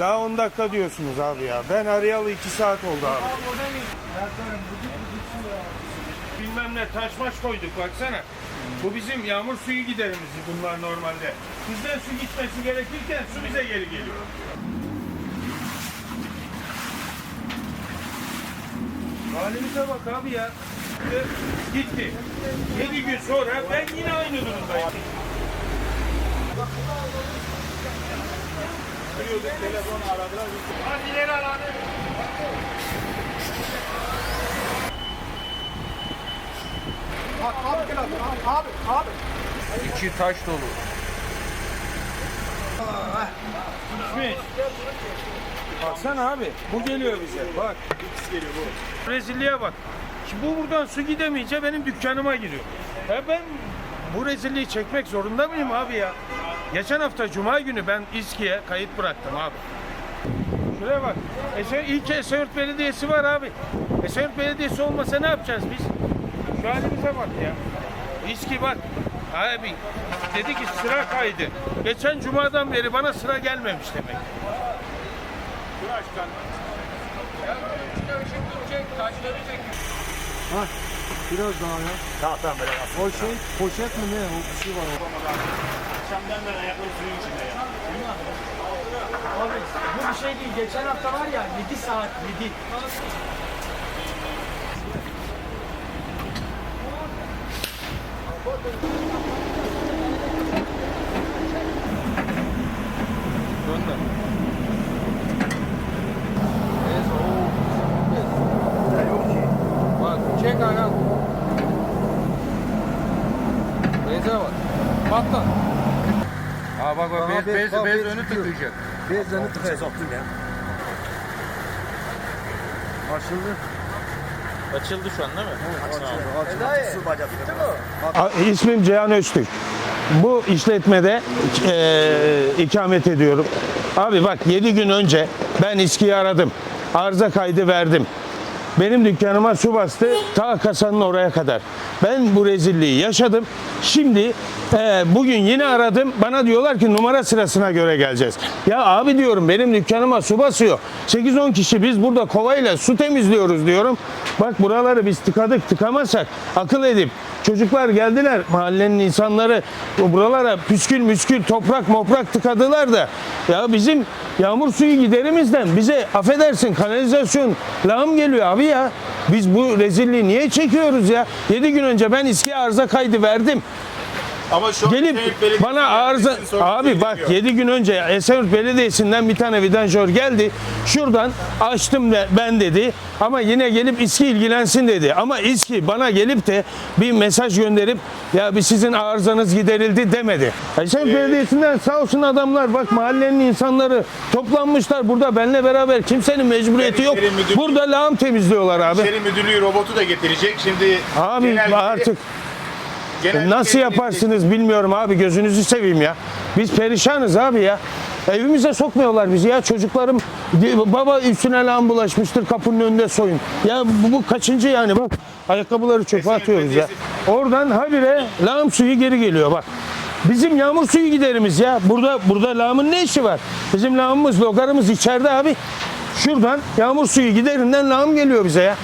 Daha 10 dakika diyorsunuz abi ya. Ben arayalı 2 saat oldu abi. Bilmem ne taş maş koyduk baksana. Bu bizim yağmur suyu giderimiz bunlar normalde. Bizden su gitmesi gerekirken su bize geri geliyor. Halimize bak abi ya. Gitti. 7 gün sonra ben yine aynı durumdayım. Hadi ileri al abi. Bak abi gel abi abi abi. İçi taş dolu. Gitmiş. Baksana abi. Bu geliyor bize. Bak. geliyor bu. Rezilliğe bak. Şimdi bu buradan su gidemeyince benim dükkanıma giriyor. Ya ben bu rezilliği çekmek zorunda mıyım abi ya? Geçen hafta Cuma günü ben İSKİ'ye kayıt bıraktım abi. Şuraya bak. Ese, ilk Esenyurt Belediyesi var abi. Esenyurt Belediyesi olmasa ne yapacağız biz? Şu halimize bak ya. İSKİ bak. Abi dedi ki sıra kaydı. Geçen cumadan beri bana sıra gelmemiş demek. Biraz daha ya. Tamam tamam böyle. O şey poşet mi ne? O bir şey var. Akşamdan beri ayakları suyun içinde ya. Abi bu bir şey değil. Geçen hafta var ya 7 saat 7. Bak çek ayağım. Beyze bak. Patla. Aa bak bak bez, bez, bak, bez bez önü çıkıyor. tıkayacak. Bezlerini Şey tıkayacak. soktum ya. Açıldı. Açıldı şu an değil mi? Açıldı. Açıldı. Su bacası. İsmim Cihan Öztürk. Bu işletmede e, ikamet ediyorum. Abi bak 7 gün önce ben İSKİ'yi aradım. Arıza kaydı verdim. Benim dükkanıma su bastı ta kasanın oraya kadar. Ben bu rezilliği yaşadım. Şimdi e, bugün yine aradım. Bana diyorlar ki numara sırasına göre geleceğiz. Ya abi diyorum benim dükkanıma su basıyor. 8-10 kişi biz burada kovayla su temizliyoruz diyorum. Bak buraları biz tıkadık tıkamazsak akıl edip çocuklar geldiler mahallenin insanları bu buralara püskül müskül toprak moprak tıkadılar da ya bizim yağmur suyu giderimizden bize affedersin kanalizasyon lağım geliyor abi ya. Biz bu rezilliği niye çekiyoruz ya? 7 gün önce ben İSKİ arıza kaydı verdim. Ama şu Gelip bana arıza abi bak edilmiyor. 7 gün önce Esenyurt Belediyesi'nden bir tane vidanjör geldi. Şuradan açtım de- ben dedi ama yine gelip İSKİ ilgilensin dedi. Ama İSKİ bana gelip de bir mesaj gönderip ya bir sizin arızanız giderildi demedi. Esenyurt Belediyesi'nden sağ olsun adamlar bak mahallenin insanları toplanmışlar burada benle beraber kimsenin mecburiyeti yok. İçeri müdür- Burada lağım temizliyorlar abi. İçeri müdürlüğü robotu da getirecek. Şimdi Abi artık Nasıl yaparsınız bilmiyorum abi gözünüzü seveyim ya. Biz perişanız abi ya. Evimize sokmuyorlar bizi ya çocuklarım baba üstüne lağım bulaşmıştır kapının önünde soyun. Ya bu, bu kaçıncı yani bak ayakkabıları çöpe atıyoruz ya. Oradan habire lağım suyu geri geliyor bak. Bizim yağmur suyu giderimiz ya. Burada burada lağımın ne işi var? Bizim lağımımız logarımız içeride abi. Şuradan yağmur suyu giderinden lağım geliyor bize ya.